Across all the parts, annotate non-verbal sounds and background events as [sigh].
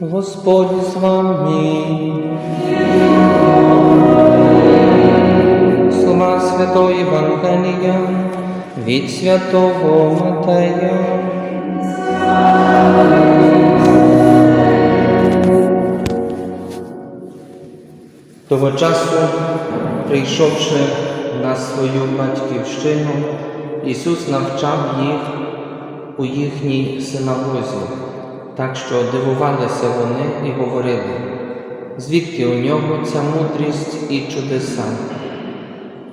Господь з вами. Слова Святого Євангелія від Святого Матея. Того часу, прийшовши на свою батьківщину, Ісус навчав їх у їхній синагозі, так що дивувалися вони і говорили, звідки у нього ця мудрість і чудеса?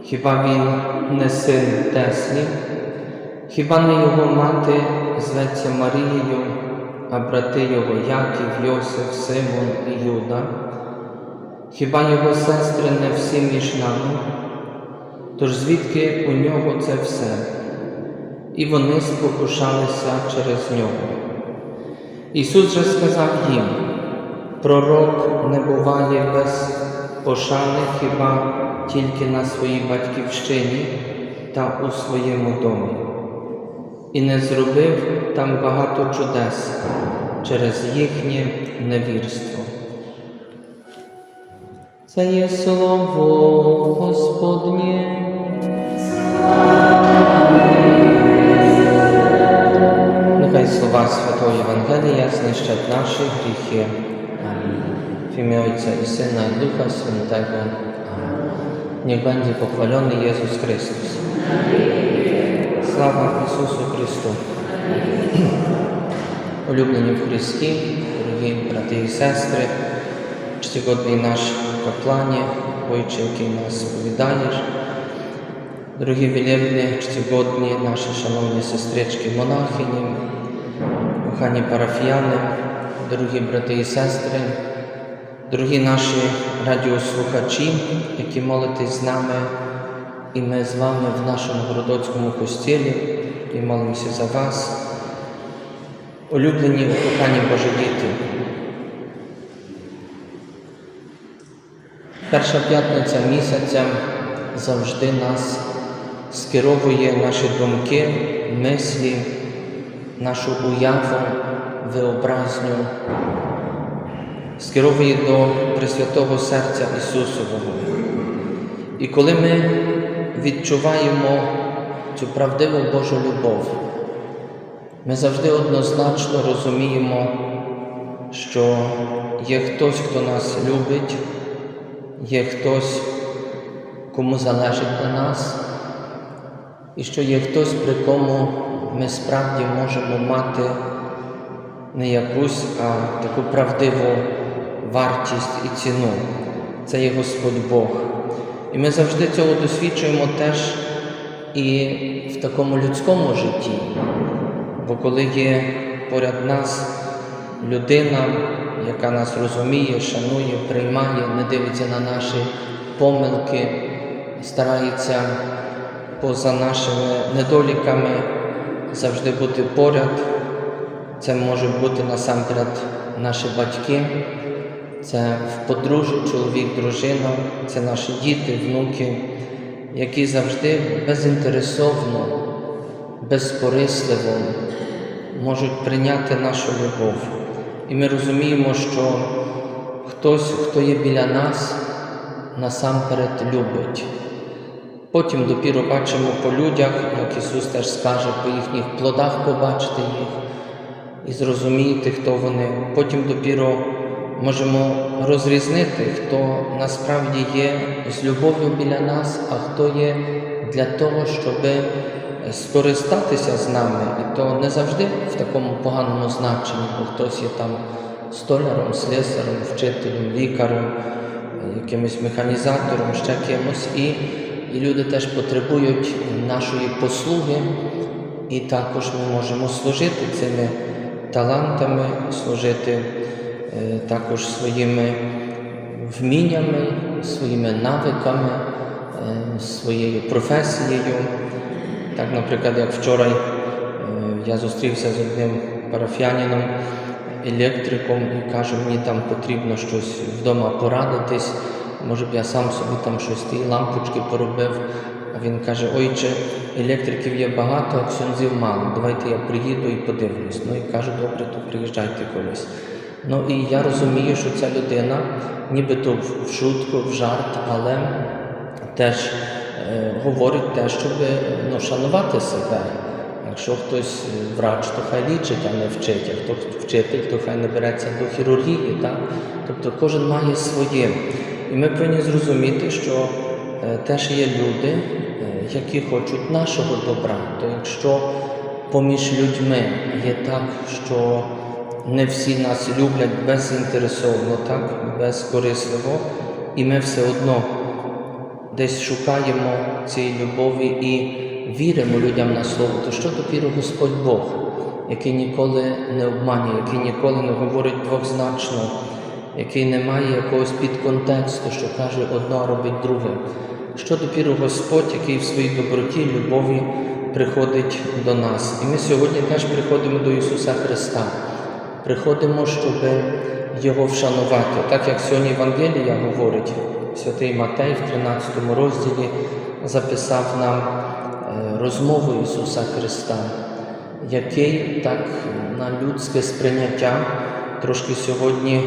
Хіба він не син Теслі? Хіба не його мати зветься Марією, а брати його Яків, Йосиф, Симон і Юда? Хіба його сестри не всі між нами? Тож звідки у нього це все? І вони спокушалися через нього. Ісус же сказав їм, пророк не буває без пошани хіба тільки на своїй батьківщині та у своєму домі. І не зробив там багато чудес через їхнє невірство. Це є слово Господнє. Слова Святого Євангелія знищать наші гріхи. Амінь. В ім'я Отця і Сина і Духа Святого. Амінь. Niech będzie pochwalony Jezus Chrystus. Слава Ісусу Христу! Улюблені в Христі, дорогі брати і сестри, чтогодний наш каплані, Ojcze, який нас сповідаєш, дорогі вілєбні, чтогодні наші шановні сестрички монахині, кохані парафіяни, дорогі брати і сестри, дорогі наші радіослухачі, які молитесь з нами, і ми з вами в нашому Городоцькому костілі, і молимося за вас. Улюблені кохані Божі діти. Перша п'ятниця місяця завжди нас скеровує наші думки, мислі, нашу уяву, виобразню, скеровує до Пресвятого Серця Ісусового. І коли ми відчуваємо цю правдиву Божу любов, ми завжди однозначно розуміємо, що є хтось, хто нас любить, є хтось, кому залежить на нас, і що є хтось, при кому ми справді можемо мати не якусь, а таку правдиву вартість і ціну. Це є Господь Бог. І ми завжди цього досвідчуємо теж і в такому людському житті. Бо коли є поряд нас людина, яка нас розуміє, шанує, приймає, не дивиться на наші помилки, старається поза нашими недоліками завжди бути поряд, це можуть бути насамперед наші батьки, це в подружжі, чоловік, дружина, це наші діти, внуки, які завжди безінтересовно, безкорисливо можуть прийняти нашу любов. І ми розуміємо, що хтось, хто є біля нас, насамперед любить. Потім допіро бачимо по людях, як Ісус теж скаже, по їхніх плодах побачите їх і зрозумієте, хто вони. Потім допіро можемо розрізнити, хто насправді є з любов'ю біля нас, а хто є для того, щоб скористатися з нами. І то не завжди в такому поганому значенні, бо хтось є там столяром, слесарем, вчителем, лікарем, якимось механізатором, ще кимось. І люди теж потребують нашої послуги, і також ми можемо служити цими талантами, служити е, також своїми вміннями, своїми навиками, е, своєю професією. Так, наприклад, як вчора е, я зустрівся з одним парафіянином, електриком, і каже, мені там потрібно щось вдома порадитись, може б я сам собі там щось ті лампочки поробив. А він каже, ойче, електриків є багато, а ксьонзів мало. Давайте я приїду і подивлюсь. Ну і кажу, добре, то приїжджайте колись. Ну і я розумію, що ця людина нібито в- шутку, в жарт, але теж е, говорить те, щоб ну, шанувати себе. Якщо хтось е, врач, то хай лічить, а не вчить. А хто вчитель, то хай не береться до хірургії. Так? Тобто кожен має своє. І ми повинні зрозуміти, що е, теж є люди, е, які хочуть нашого добра. То якщо поміж людьми є так, що не всі нас люблять безінтересовно, так, безкорисливо, і ми все одно десь шукаємо цієї любові і віримо людям на слово, то що допіру Господь Бог, який ніколи не обманює, який ніколи не говорить двозначно, який не має якогось підконтексту, що каже одно, робить друге. Що допіру Господь, який в своїй доброті, любові приходить до нас. І ми сьогодні теж приходимо до Ісуса Христа. Приходимо, щоб Його вшанувати. Так як сьогодні Євангелія говорить, святий Матей в 13 розділі записав нам е, розмову Ісуса Христа, який так на людське сприйняття трошки сьогодні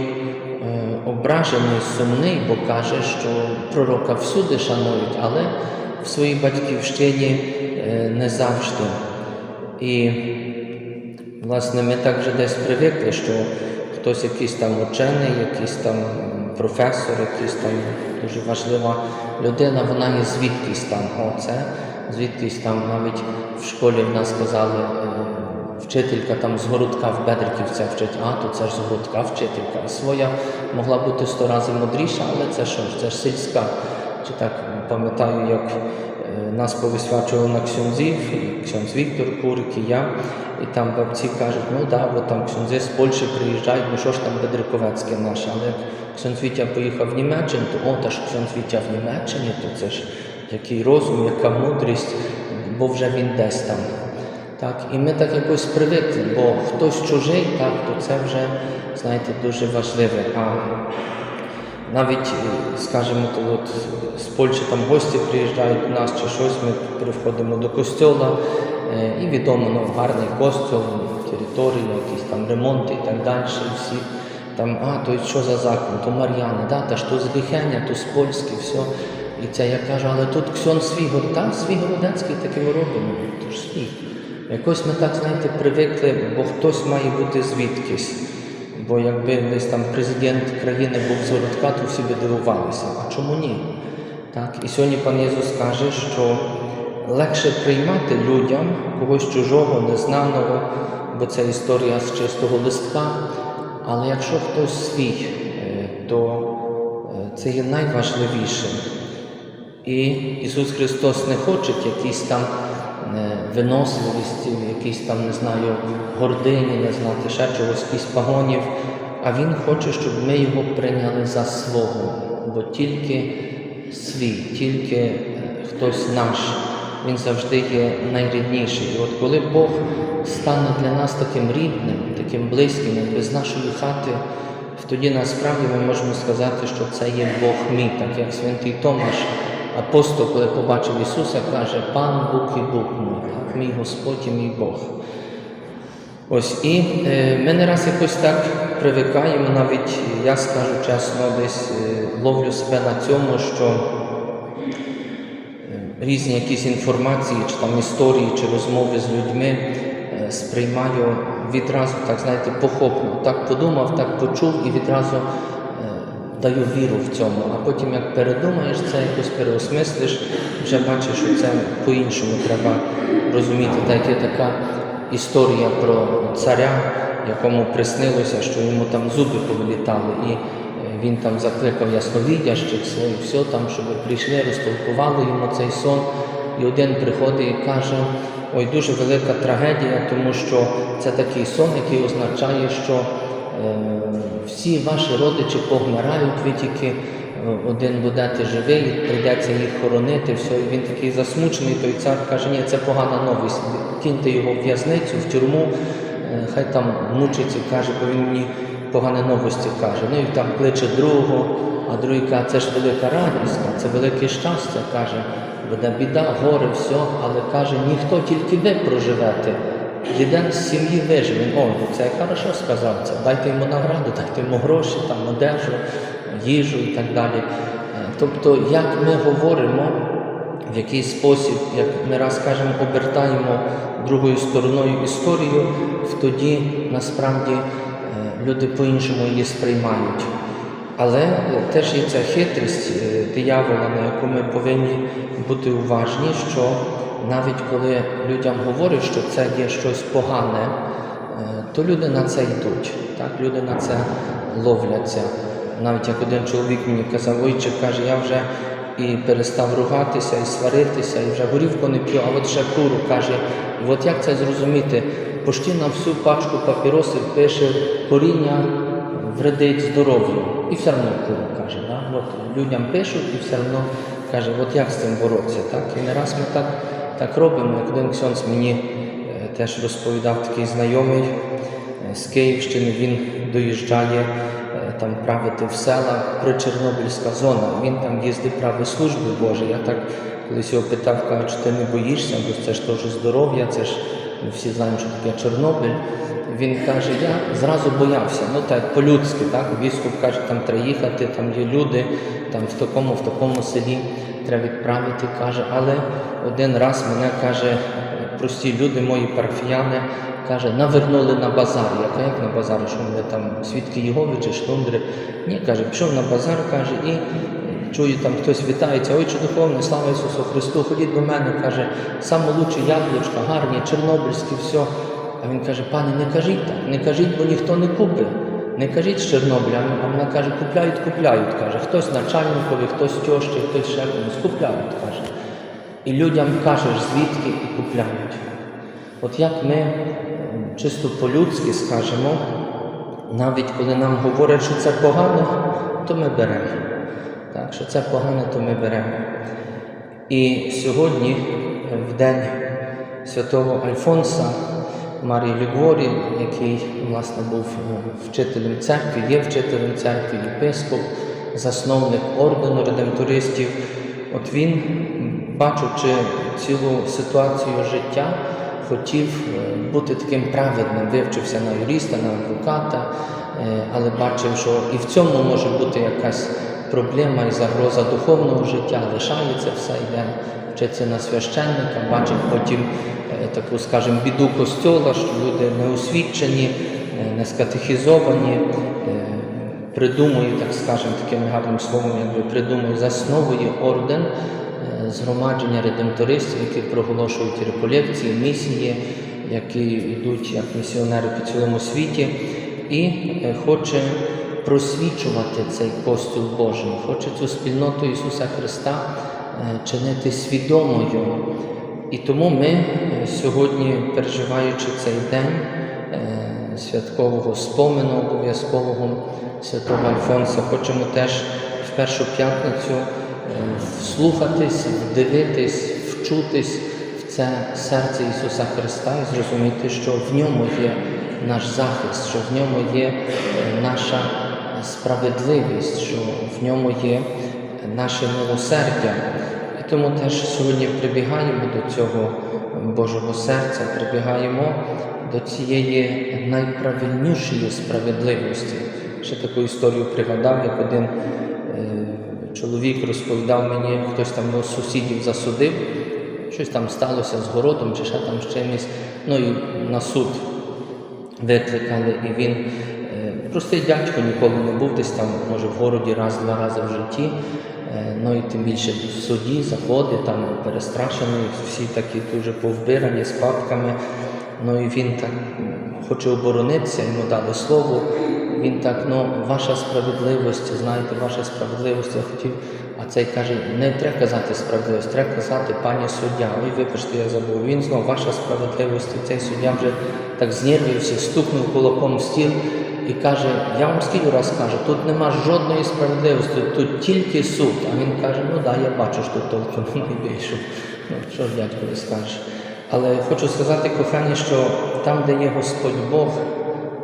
ображений, сумний, бо каже, що пророка всюди шанують, але в своїй батьківщині е, не завжди. І Власне, ми так вже десь привикли, що хтось якийсь там учений, якийсь там професор, якийсь там дуже важлива людина, вона є звідкись там. О, це звідкись там навіть в школі в нас сказали, е, вчителька там з городка в Бедриківця вчить, а то це ж з городка вчителька. Своя могла бути сто разів мудріша, але це що ж, це ж сільська. Чи так пам'ятаю, як е, нас повисвячували на ксьонзів, і Віктор Курик, і я. І там бабці кажуть, ну да, от там ксьонзи з Польщі приїжджають, ну що ж там Бедриковецьке наше. Але як ксьонз Вітя поїхав в Німеччину, то о, та ж ксьонз Вітя в Німеччині, то це ж який розум, яка мудрість, бо вже він десь там. Так, і ми так якось привикли, бо хтось чужий, так, то це вже, знаєте, дуже важливе. А навіть, е, скажімо, то от з Польщі там гості приїжджають до нас чи щось, ми приходимо до костьола, е, і відомо, ну, гарний костьол, територія, якісь там ремонти і так далі. Всі там, а, то що за закон, то Мар'яни, да, та ж то з Гріхеня, то з Польськи, все. І це я кажу, але тут ксьон Свігор, так, Свігородецький таки ми робимо, то ж свій. Якось ми так, знаєте, привикли, бо хтось має бути звідкись. Бо якби десь там президент країни був з то всі би дивувалися. А чому ні? Так? І сьогодні пан Єсус каже, що легше приймати людям когось чужого, незнаного, бо це історія з чистого листка. Але якщо хтось свій, е, то е, це є найважливішим. І Ісус Христос не хоче якісь там виносливості, якісь там, не знаю, гордині, не знати, ще чогось, якісь погонів, а Він хоче, щоб ми його прийняли за свого, бо тільки свій, тільки е, хтось наш, він завжди є найрідніший. І от коли Бог стане для нас таким рідним, таким близьким, якби з нашої хати, тоді насправді ми можемо сказати, що це є Бог мій, так як святий Томаш, апостол, коли побачив Ісуса, каже, Пан Бог і Бог мій, так, мій Господь і мій Бог. Ось і е, ми не раз якось так привикаємо, навіть я скажу чесно, десь е, ловлю себе на цьому, що е, різні якісь інформації, чи там історії, чи розмови з людьми е, сприймаю відразу, так знаєте, похопно. Так подумав, так почув і відразу е, даю віру в цьому. А потім, як передумаєш це, якось переосмислиш, вже бачиш, що це по-іншому треба розуміти. Так є така історія про царя, якому приснилося, що йому там зуби повилітали. І е, він там закликав ясновідящих своїх, все там, щоб прийшли, розтолкували йому цей сон. І один приходить і каже: ой, дуже велика трагедія, тому що це такий сон, який означає, що всі ваші родичі помирають, ви тільки е, один будете живий, прийдеться їх хоронити. Все, і він такий засмучений, той цар каже, ні, це погана новість. Киньте його в в'язницю, в тюрму, е, хай там мучиться, каже, бо він мені погані новості каже. Ну і там кличе другого, а другий каже, це ж велика радість, це велике щастя, каже, буде біда, горе, все, але каже, ніхто, тільки ви проживете єден з сім'ї вижив. Він, о, це хорошо сказав, це дайте йому награду, дайте йому гроші, там, одежу, їжу і так далі. Е, Тобто, як ми говоримо, в який спосіб, як ми раз кажемо, обертаємо другою стороною історію, тоді насправді е, люди по-іншому її сприймають. Але теж є ця хитрість е, диявола, на яку ми повинні бути уважні, що навіть коли людям говорять, що це є щось погане, е, то люди на це йдуть. Так? Люди на це ловляться. Навіть як один чоловік мені казав, ойче, каже, я вже і перестав ругатися, і сваритися, і вже горівку не п'ю, а от ще куру каже, от як це зрозуміти? Пошті на всю пачку папіросів пише коріння вредить здоров'ю. І все одно куру каже. Да? От людям пишуть і все одно каже, от як з цим боротися. Так? І не раз ми так, так робимо. Один ксьонс мені е, теж розповідав такий знайомий е, з Київщини, він доїжджає е, там правити в села причорнобильська зона. Він там їздив править служби Божі. Я так колись його питав, кажу, чи ти не боїшся, бо це ж теж здоров'я, це ж ми всі знаємо, що таке Чорнобиль. Він каже, я зразу боявся, ну так по-людськи, так військов каже, там треба їхати, там є люди, там в такому, в такому селі треба відправити. каже, але один раз мене каже, прості люди, мої парафіяни, каже, навернули на базар. Я кажу, як на базар, що вони там свідки Єгови чи шлундри? Ні, каже, пішов на базар, каже, і чую, там хтось вітається, ой, чи духовне, слава Ісусу Христу, ходіть до мене, каже, лучше яблучка, гарні, чорнобильські, все. А він каже, пане, не кажіть так, не кажіть, бо ніхто не купить. Не кажіть з Чорнобиля, а вона каже, купляють, купляють. каже, хтось начальникові, хтось тьощі, хтось ще комусь, купляють, каже. І людям кажеш, звідки і купляють. От як ми чисто по-людськи скажемо, навіть коли нам говорять, що це погано, то ми беремо. Так, що це погано, то ми беремо. І сьогодні, в день святого Альфонса Марії Лігворі, який власне був е, вчителем церкви, є вчителем церкви, єпископ, засновник ордену редемтористів, от він, бачучи цілу ситуацію життя, хотів е, бути таким праведним, вивчився на юриста, на адвоката, е, але бачив, що і в цьому може бути якась проблема і загроза духовного життя, лишається все, йде вчиться на священника, бачив потім таку, скажімо, біду костьола, що люди неосвічені, е, не скатехізовані, е, придумують, так скажемо, таким гарним словом, якби придумують, засновує орден е, згромадження редемтористів, які проголошують реколекції, місії, які йдуть як місіонери по цілому світі, і е, хоче просвічувати цей костюл Божий, хоче цю спільноту Ісуса Христа е, чинити свідомою. І тому ми е, сьогодні, переживаючи цей день е, святкового спомену обов'язкового святого Альфонса, хочемо теж в першу п'ятницю е, вслухатись, вдивитись, вчутись в це серце Ісуса Христа і зрозуміти, що в ньому є наш захист, що в ньому є наша справедливість, що в ньому є наше милосердя. Тому теж сьогодні прибігаємо до цього Божого серця, прибігаємо до цієї найправильнішої справедливості. Ще таку історію пригадав, як один е, чоловік розповідав мені, хтось там його сусідів засудив, щось там сталося з городом чи ще там з чимось, ну і на суд викликали, і він е, простий дядько ніколи не був десь там, може, в городі раз-два рази в житті. Е, Ну і тим більше в суді заходить, там перестрашений, всі такі дуже повбирані з папками. Ну і він так хоче оборонитися, йому дали слово. Він так, ну, ваша справедливість, знаєте, ваша справедливість, я хотів, а цей каже, не треба казати справедливість, треба казати пані суддя. Ой, вибачте, я забув. Він знов, ваша справедливість, цей суддя вже так знервився, стукнув кулаком в стіл і каже, я вам скільки раз кажу, тут нема жодної справедливості, тут тільки суд. А він каже, ну да, я бачу, що тут толком [laughs] не вийшов. Ну, що ж дядько скажеш. Але хочу сказати, кохані, що там, де є Господь Бог,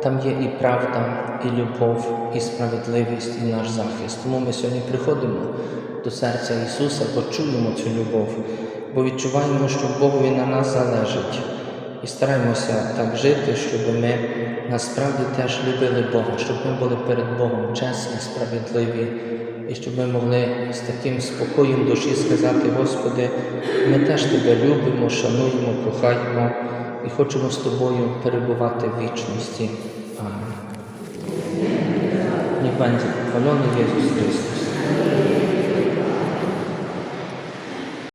там є і правда, і любов, і справедливість, і наш захист. Тому ми сьогодні приходимо до серця Ісуса, бо чуємо цю любов, бо відчуваємо, що Богові на нас залежить. і стараємося так жити, щоб ми насправді теж любили Бога, щоб ми були перед Богом чесні, справедливі, і щоб ми могли з таким спокоєм душі сказати, Господи, ми теж Тебе любимо, шануємо, кохаємо і хочемо з Тобою перебувати в вічності. Амінь. Niech będzie chwalony Jezus.